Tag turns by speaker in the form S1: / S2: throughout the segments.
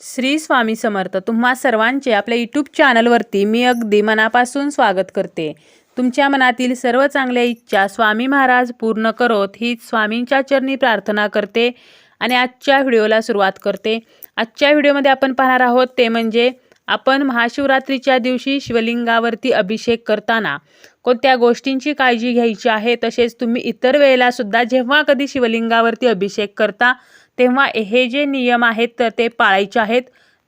S1: श्री स्वामी समर्थ तुम्हा सर्वांचे आपल्या यूट्यूब चॅनलवरती मी अगदी मनापासून स्वागत करते. तुमच्या मनातील सर्व चांगल्या इच्छा स्वामी महाराज पूर्ण करोत ही स्वामींच्या चरणी प्रार्थना करते आणि आजच्या व्हिडिओला सुरुवात करते. आजच्या व्हिडिओमध्ये आपण पाहणार आहोत ते म्हणजे आपण महाशिवरात्रीच्या दिवशी शिवलिंगावरती अभिषेक करताना कोणत्या गोष्टींची काळजी घ्यायची आहे तसेच तुम्ही इतर वेळेला सुद्धा जेव्हा कधी शिवलिंगावरती अभिषेक करता तेव्हा हे जे नियम आहेत तर ते पाळायचे आहेत.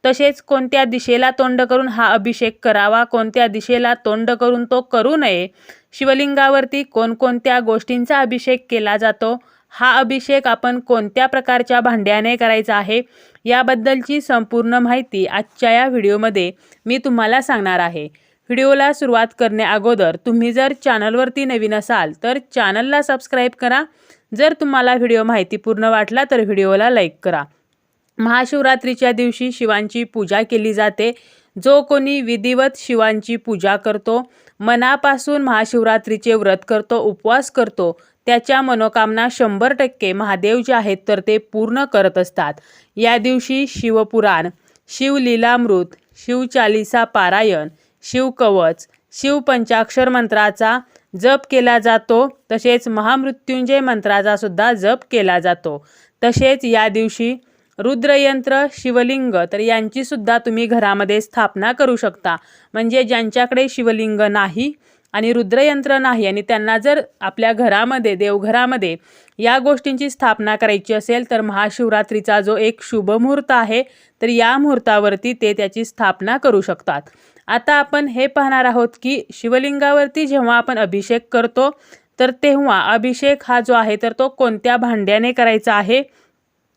S1: तसेच कोणत्या दिशेला तोंड करून हा अभिषेक करावा कोणत्या दिशेला तोंड करून तो करू नये शिवलिंगावरती कोणकोणत्या गोष्टींचा अभिषेक केला जातो हा अभिषेक आपण कोणत्या प्रकारच्या भांड्याने करायचा आहे याबद्दलची संपूर्ण माहिती आजच्या या व्हिडिओमध्ये मी तुम्हाला सांगणार आहे. व्हिडिओला सुरुवात करण्याअगोदर तुम्ही जर चॅनलवरती नवीन असाल तर चॅनलला सबस्क्राईब करा. जर तुम्हाला व्हिडिओ माहितीपूर्ण वाटला तर व्हिडिओला लाईक करा. महाशिवरात्रीच्या दिवशी शिवांची पूजा केली जाते. जो कोणी विधिवत शिवांची पूजा करतो मनापासून महाशिवरात्रीचे व्रत करतो उपवास करतो त्याच्या मनोकामना शंभर टक्के महादेव जे आहेत तर ते पूर्ण करत असतात. या दिवशी शिवपुराण शिवलीलामृत शिवचालिसा पारायण शिवकवच शिवपंचाक्षर मंत्राचा जप केला जातो तसेच महामृत्युंजय मंत्राचा सुद्धा जप केला जातो. तसेच या दिवशी रुद्रयंत्र शिवलिंग तर यांची सुद्धा तुम्ही घरामध्ये स्थापना करू शकता. म्हणजे ज्यांच्याकडे शिवलिंग नाही आणि रुद्रयंत्र नाही आणि त्यांना जर आपल्या घरामध्ये देवघरामध्ये या गोष्टींची स्थापना करायची असेल तर महाशिवरात्रीचा जो एक शुभ मुहूर्त आहे तर या मुहूर्तावरती ते त्याची स्थापना करू शकतात. आता आपण हे पाहणार आहोत की शिवलिंगावरती जेव्हा आपण अभिषेक करतो तर तेव्हा अभिषेक हा जो आहे तर तो कोणत्या भांड्याने करायचा आहे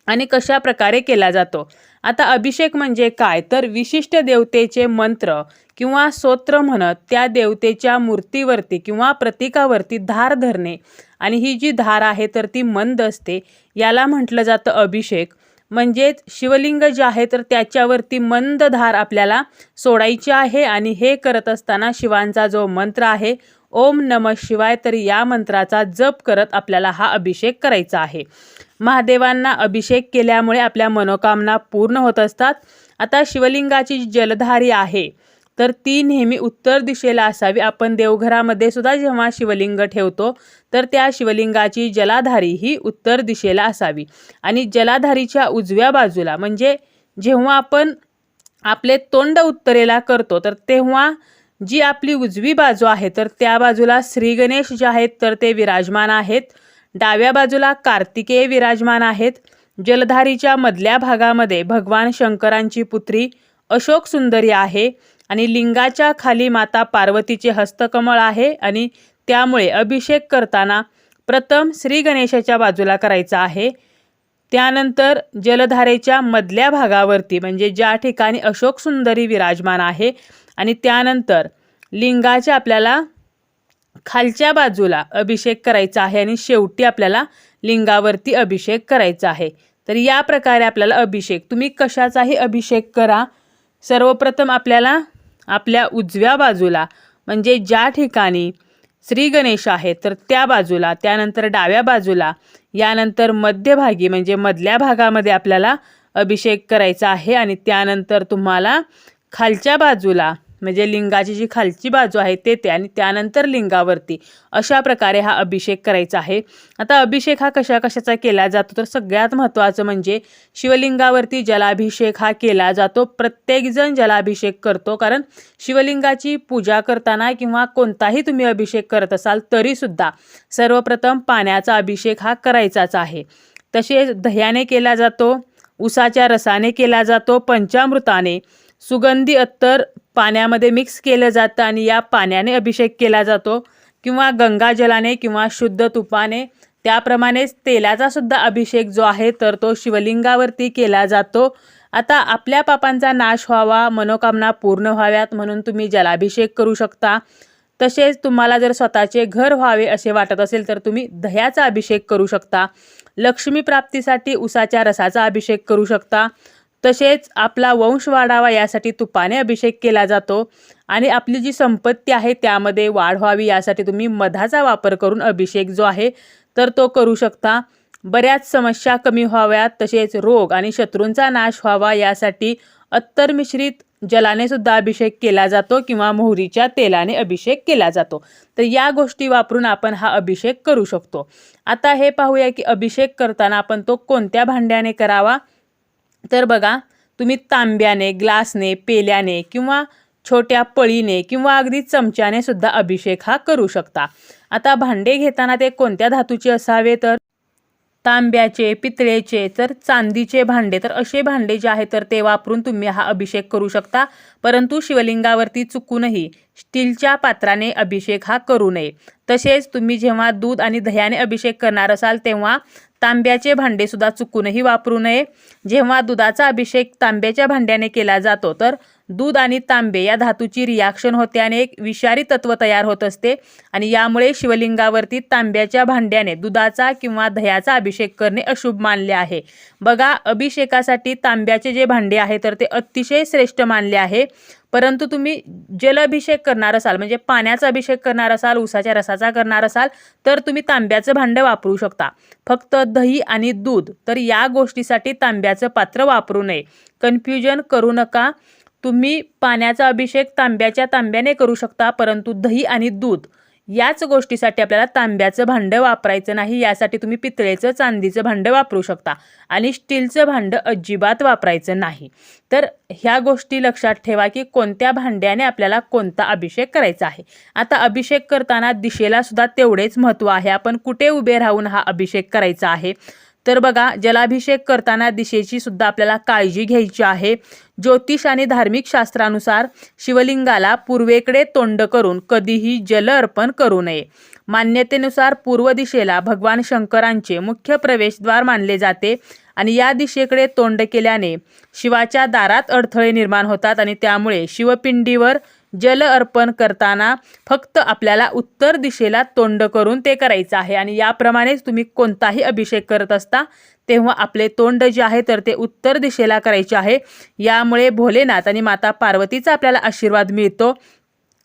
S1: आणि कशा प्रकारे केला जातो? आता अभिषेक म्हणजे काय? तर विशिष्ट देवतेचे मंत्र किंवा स्तोत्र म्हणत त्या देवतेच्या मूर्तीवरती किंवा प्रतीकावरती धार धरणे. आणि ही जी धार आहे तर ती मंद असते. याला म्हटलं जातं अभिषेक. म्हणजेच शिवलिंग जे आहे तर त्याच्यावरती मंद धार आपल्याला सोडायची आहे आणि हे करत असताना शिवांचा जो मंत्र आहे ओम नम शिवाय तर या मंत्राचा जप करत आपल्याला हा अभिषेक करायचा आहे. महादेवांना अभिषेक केल्यामुळे आपल्या मनोकामना पूर्ण होत असतात. आता शिवलिंगाची जी जलधारी आहे तर ती नेहमी उत्तर दिशेला असावी. आपण देवघरामध्ये सुद्धा जेव्हा शिवलिंग ठेवतो तर त्या शिवलिंगाची जलाधारी ही उत्तर दिशेला असावी. आणि जलाधारीच्या उजव्या बाजूला म्हणजे जेव्हा आपण आपले तोंड उत्तरेला करतो तर तेव्हा जी आपली उजवी बाजू आहे तर त्या बाजूला श्री गणेश जे आहेत तर ते विराजमान आहेत. डाव्या बाजूला कार्तिकेय विराजमान आहेत. जलधारीच्या मधल्या भागामध्ये भगवान शंकरांची पुत्री अशोक सुंदरी आहे. आणि लिंगाच्या खाली माता पार्वतीचे हस्तकमळ आहे आणि त्यामुळे अभिषेक करताना प्रथम श्री गणेशाच्या बाजूला करायचा आहे. त्यानंतर जलधारेच्या मधल्या भागावरती म्हणजे ज्या ठिकाणी अशोक सुंदरी विराजमान आहे आणि त्यानंतर लिंगाच्या आपल्याला खालच्या बाजूला अभिषेक करायचा आहे आणि शेवटी आपल्याला लिंगावरती अभिषेक करायचा आहे. तर या प्रकारे आपल्याला अभिषेक तुम्ही कशाचाही अभिषेक करा. सर्वप्रथम आपल्याला आपल्या उजव्या बाजूला म्हणजे ज्या ठिकाणी श्री गणेश आहे तर त्या बाजूला त्यानंतर डाव्या बाजूला यानंतर मध्यभागी म्हणजे मधल्या भागामध्ये आपल्याला अभिषेक करायचा आहे आणि त्यानंतर तुम्हाला खालच्या बाजूला म्हणजे लिंगाची जी खालची बाजू आहे ते ते आणि त्यानंतर लिंगावरती अशा प्रकारे हा अभिषेक करायचा आहे. आता अभिषेक हा कशा कशाचा केला जातो? तर सगळ्यात महत्त्वाचं म्हणजे शिवलिंगावरती जलाभिषेक हा केला जातो. प्रत्येकजण जलाभिषेक करतो. कारण शिवलिंगाची पूजा करताना किंवा कोणताही तुम्ही अभिषेक करत असाल तरीसुद्धा सर्वप्रथम पाण्याचा अभिषेक हा करायचाच आहे. तसेच दह्याने केला जातो उसाच्या रसाने केला जातो पंचामृताने. सुगंधी अत्तर पाण्यामध्ये मिक्स केलं जातं आणि या पाण्याने अभिषेक केला जातो. किंवा गंगाजलाने किंवा शुद्ध तुपाने. त्याप्रमाणेच तेलाचा सुद्धा अभिषेक जो आहे तर तो शिवलिंगावरती केला जातो. आता आपल्या पापांचा नाश व्हावा मनोकामना पूर्ण व्हाव्यात म्हणून तुम्ही जलाभिषेक करू शकता. तसेच तुम्हाला जर स्वतःचे घर व्हावे असे वाटत असेल तर तुम्ही दह्याचा अभिषेक करू शकता. लक्ष्मी प्राप्तीसाठी उसाच्या रसाचा अभिषेक करू शकता. तसेच आपला वंश वाढावा यासाठी तुपाने अभिषेक केला जातो आणि आपली जी संपत्ती आहे त्यामध्ये वाढ व्हावी यासाठी तुम्ही मधाचा वापर करून अभिषेक जो आहे तर तो करू शकता. बऱ्याच समस्या कमी व्हाव्यात तसेच रोग आणि शत्रूंचा नाश व्हावा यासाठी अत्तर मिश्रित जलाने सुद्धा अभिषेक केला जातो किंवा मोहरीच्या तेलाने अभिषेक केला जातो. तर या गोष्टी वापरून आपण हा अभिषेक करू शकतो. आता हे पाहूया की अभिषेक करताना आपण तो कोणत्या भांड्याने करावा? तर बघा तुम्ही तांब्याने ग्लासने पेल्याने किंवा छोट्या पळीने किंवा अगदी चमच्याने सुद्धा अभिषेक हा करू शकता. आता भांडे घेताना ते कोणत्या धातूचे असावे तर? तांब्याचे पितळेचे तर चांदीचे भांडे. तर असे भांडे जे आहे तर ते वापरून तुम्ही हा अभिषेक करू शकता. परंतु शिवलिंगावरती चुकूनही स्टीलच्या पात्राने अभिषेक हा करू नये. तसेच तुम्ही जेव्हा दूध आणि दह्याने अभिषेक करणार असाल तेव्हा तांब्याचे भांडे सुद्धा चुकूनही वापरू नये. जेव्हा दुधाचा अभिषेक तांब्याच्या भांड्याने केला जातो तर दूध आणि तांबे या धातूची रिॲक्शन होते आणि एक विषारी तत्व तयार होत असते. आणि यामुळे शिवलिंगावरती तांब्याच्या भांड्याने दुधाचा किंवा दह्याचा अभिषेक करणे अशुभ मानले आहे. बघा अभिषेकासाठी तांब्याचे जे भांडे आहे तर ते अतिशय श्रेष्ठ मानले आहे. परंतु तुम्ही जल अभिषेक करणार असाल म्हणजे पाण्याचा अभिषेक करणार असाल उसाच्या रसाचा करणार असाल तर तुम्ही तांब्याचं भांडं वापरू शकता. फक्त दही आणि दूध तर या गोष्टीसाठी तांब्याचं पात्र वापरू नये. कन्फ्युजन करू नका. तुम्ही पाण्याचा अभिषेक तांब्याच्या तांब्याने करू शकता परंतु दही आणि दूध याच गोष्टीसाठी आपल्याला तांब्याचं भांडं वापरायचं नाही. यासाठी तुम्ही पितळेचं चांदीचं भांडं वापरू शकता आणि स्टीलचं भांडं अजिबात वापरायचं नाही. तर ह्या गोष्टी लक्षात ठेवा की कोणत्या भांड्याने आपल्याला कोणता अभिषेक करायचा आहे. आता अभिषेक करताना दिशेला सुद्धा तेवढेच महत्त्व आहे. आपण कुठे उभे राहून हा अभिषेक करायचा आहे? तर बघा जलाभिषेक करताना दिशेची सुद्धा आपल्याला काळजी घ्यायची आहे. ज्योतिष आणि धार्मिक शास्त्रानुसार शिवलिंगाला पूर्वेकडे तोंड करून कधीही जल अर्पण करू नये. मान्यतेनुसार पूर्व दिशेला भगवान शंकरांचे मुख्य प्रवेशद्वार मानले जाते आणि या दिशेकडे तोंड केल्याने शिवाच्या दारात अडथळे निर्माण होतात आणि त्यामुळे शिवपिंडीवर जल अर्पण करताना फक्त आपल्याला उत्तर दिशेला तोंड करून ते करायचं आहे. आणि याप्रमाणेच तुम्ही कोणताही अभिषेक करत असता तेव्हा आपले तोंड जे आहे तर ते उत्तर दिशेला करायचे आहे. यामुळे भोलेनाथ आणि माता पार्वतीचा आपल्याला आशीर्वाद मिळतो.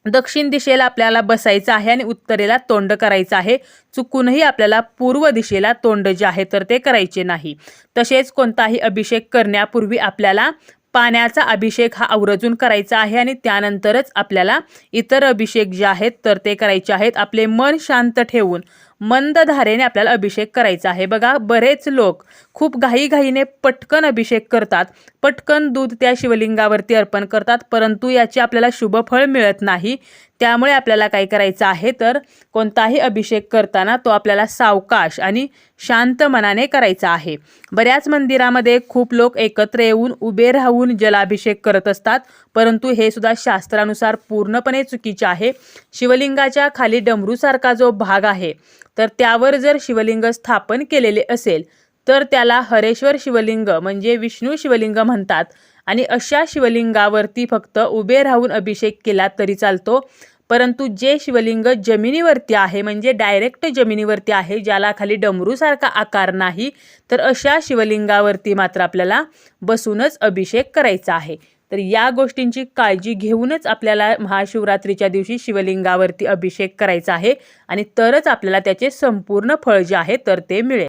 S1: दक्षिण दिशेला आपल्याला बसायचं आहे आणि उत्तरेला तोंड करायचं आहे. चुकूनही आपल्याला पूर्व दिशेला तोंड जे आहे तर ते करायचे नाही. तसेच कोणताही अभिषेक करण्यापूर्वी आपल्याला पाण्याचा अभिषेक हा आवर्जून करायचा आहे आणि त्यानंतरच आपल्याला इतर अभिषेक जे आहेत तर ते करायचे आहेत. आपले मन शांत ठेवून मंद धारेने आपल्याला अभिषेक करायचा आहे. बघा बरेच लोक खूप घाईघाईने पटकन अभिषेक करतात. पटकन दूध त्या शिवलिंगावरती अर्पण करतात परंतु याचे आपल्याला शुभ फळ मिळत नाही. त्यामुळे आपल्याला काय करायचं आहे तर कोणताही अभिषेक करताना तो आपल्याला सावकाश आणि शांत मनाने करायचा आहे. बऱ्याच मंदिरामध्ये खूप लोक एकत्र येऊन उभे राहून जलाभिषेक करत असतात परंतु हे सुद्धा शास्त्रानुसार पूर्णपणे चुकीचे आहे. शिवलिंगाच्या खाली डमरूसारखा जो भाग आहे तर त्यावर जर शिवलिंग स्थापन केलेले असेल तर त्याला हरेश्वर शिवलिंग म्हणजे विष्णू शिवलिंग म्हणतात. आणि अशा शिवलिंगावरती फक्त उभे राहून अभिषेक केला तरी चालतो. परंतु जे शिवलिंग जमिनीवरती आहे म्हणजे डायरेक्ट जमिनीवरती आहे ज्याला खाली डमरूसारखा आकार नाही तर अशा शिवलिंगावरती मात्र आपल्याला बसूनच अभिषेक करायचा आहे. तर या गोष्टींची काळजी घेऊनच आपल्याला महाशिवरात्रीच्या दिवशी शिवलिंगावरती अभिषेक करायचा आहे आणि तरच आपल्याला त्याचे संपूर्ण फळ जे आहे तर ते मिळेल.